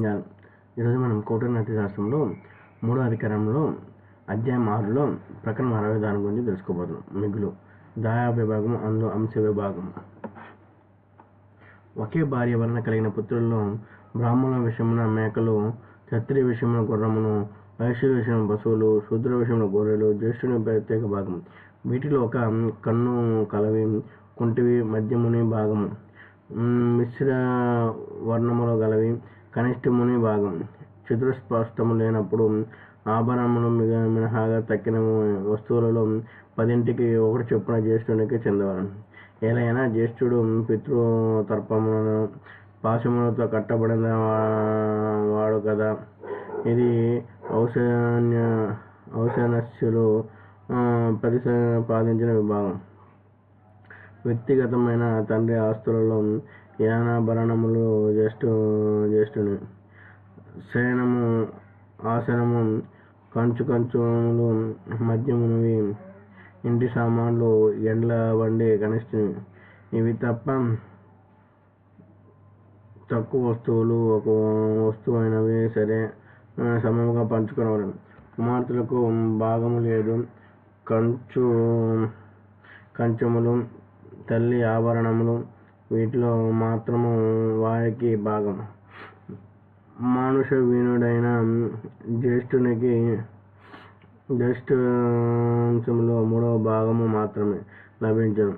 జ్ఞానం ఈరోజు మనం కౌటర్నతి శాస్త్రంలో మూడో అధికారంలో అధ్యాయం ఆరులో ప్రకరణం అరవై దాని గురించి తెలుసుకోబోతున్నాం. మిగులు. దాయా విభాగం అందులో అంశ విభాగం. ఒకే భార్య వలన కలిగిన పుత్రుల్లో బ్రాహ్మణుల విషయమున మేకలు క్షత్రియ విషయమున గుర్రమును వైశ్యుల విషయంలో పశువులు శూద్ర విషయంలో గొర్రెలు జ్యేష్ఠుని ప్రత్యేక భాగం వీటిలో ఒక కన్ను కలవి కుంటివి మధ్యముని భాగము. మిశ్ర వర్ణములో గలవి కనిష్టముని భాగం. చతురస్పష్టము లేనప్పుడు ఆభరణములు మిగ మినహాగా తక్కిన వస్తువులలో పదింటికి ఒకటి చొప్పున జ్యేష్ఠునికి చెందవలను. ఏలైనా జ్యేష్ఠుడు పితృ తర్పములను పాశములతో కట్టబడిన వా- వాడు కదా. ఇది ఔషన్య ఔషనస్యులు ఆ, ప్రతిపాదించిన విభాగం. వ్యక్తిగతమైన తండ్రి ఆస్తులలో యానాభరణములు జ్యేష్ఠు జ్యేష్ఠుని శయనము ఆసనము కంచు కంచులు మద్యమునివి ఇంటి సామాన్లు ఎండ్ల వండి కనిష్ఠుని ఇవి తప్ప తక్కువ వస్తువులు ఒక వస్తువు అయినవి సరే ఆ, సమముగా పంచుకోవడం కుమార్తెలకు భాగము లేదు. కంచు కంచములు తల్లి ఆభరణములు వీటిలో మాత్రము వారికి భాగం. మానుష వీణుడైన జ్యేష్ఠునికి జ్యేష్ఠంశంలో మూడవ భాగము మాత్రమే లభించను.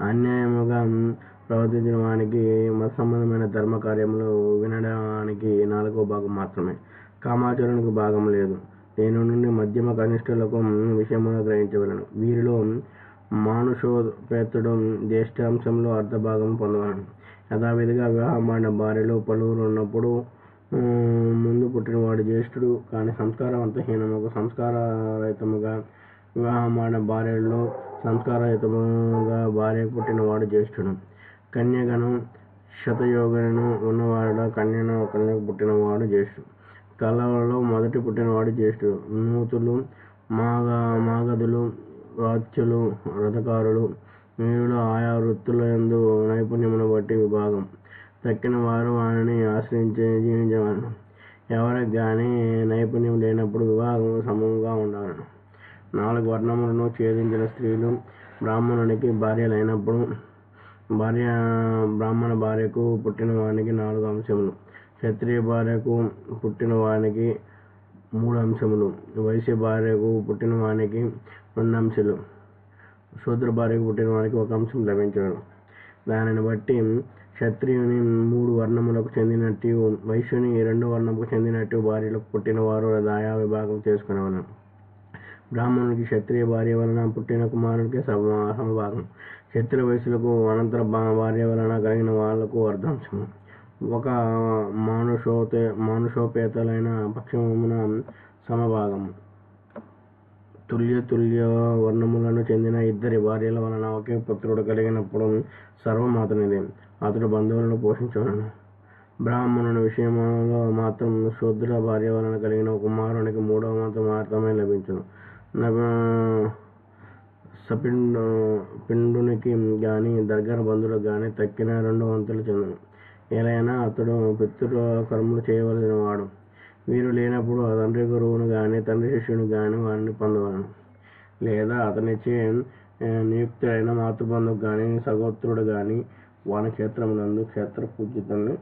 అన్యాయముగా ప్రవర్తించిన వానికి మత సంబంధమైన ధర్మ కార్యములు వినడానికి నాలుగో భాగం మాత్రమే. కామాచరణకు భాగం లేదు. దీని నుండి మధ్యమ కనిష్ఠులకు విషయముగా గ్రహించవలను. వీరిలో మానుషోపేతుడు జ్యేష్ఠాంశంలో అర్ధభాగం పొందవాడు యథావిధిగా వివాహమైన భార్యలు పలువురు ఉన్నప్పుడు ముందు పుట్టినవాడు జ్యేష్ఠుడు. కానీ సంస్కారవంతహీనముగా సంస్కారరహితముగా వివాహమైన భార్యలో సంస్కారయుతముగా భార్య పుట్టినవాడు జ్యేష్ఠుడు. కన్యగను శతయోగను ఉన్నవాడు కన్యను ఒకరిని పుట్టినవాడు జ్యేష్ఠుడు. కళలలో మొదటి పుట్టినవాడు జ్యేష్ఠుడు. నూతులు మాగ మాగధులు వాచ్యులు రథకారులు వీరులు ఆయా వృత్తుల యందు నైపుణ్యమును బట్టి విభాగం. తక్కిన వారు వారిని ఆశ్రయించి జీవించవలను ఎవరికి కానీ నైపుణ్యం లేనప్పుడు విభాగం సమంగా ఉండాలను. నాలుగు వర్ణములను ఛేదించిన స్త్రీలు బ్రాహ్మణునికి భార్యలైనప్పుడు భార్య బ్రాహ్మణ భార్యకు పుట్టిన వానికి నాలుగు అంశములు. క్షత్రియ భార్యకు పుట్టిన వానికి మూడు అంశములు. వైశ్య భార్యకు పుట్టిన వానికి రెండు అంశాలు. శూద్ర భార్యకు పుట్టిన వారికి ఒక అంశం లభించడం దానిని బట్టి క్షత్రియుని మూడు వర్ణములకు చెందినట్టు వైశ్యుని రెండు వర్ణములకు చెందినట్టు భార్యలకు పుట్టిన వారు దాయా విభాగం చేసుకునేవారు బ్రాహ్మణునికి క్షత్రియ భార్య వలన పుట్టిన కుమారునికి సమ సమభాగం క్షత్రియ వయసులకు అనంతర భా- భార్య వలన కలిగిన వాళ్ళకు అర్ధాంశము. ఒక మానుషోతే మానుషోపేతలైన పక్షమున సమభాగం తుల్య తుల్య వర్ణములను చెందిన ఇద్దరి భార్యల వలన ఒకే పుత్రుడు కలిగినప్పుడు సర్వం అతనిది అతడు బంధువులను పోషించవలను బ్రాహ్మణుని విషయంలో మాత్రం శూద్ర భార్య వలన కలిగిన కుమారునికి మూడవ మతం మాత్రమే లభించను. సపిండు పిండునికి కానీ దగ్గర బంధువులకు కానీ తక్కిన రెండు వంతులు చెందను. ఎలా అతడు పితృ కర్మలు చేయవలసిన వాడు వీరు లేనప్పుడు తండ్రి గురువును కానీ గాని తండ్రి శిష్యుని గాని వారిని పొందవలను. లేదా అతనిచే ఆ, నియుక్తుడైన మాతృబంధువు గాని సగోత్రుడు గాని వాని క్షేత్రమునందు క్షేత్ర పూజితుని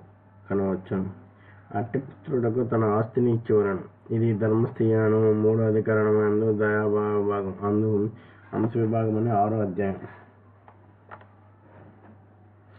కనవచ్చును. అట్టి పుత్రుడకు తన ఆస్తిని ఇచ్చేవలను. ఇది ధర్మస్థియాను మూడో అధికరణం అందు దయాభాగం అందు అంశ విభాగం అని ఆరో అధ్యాయం.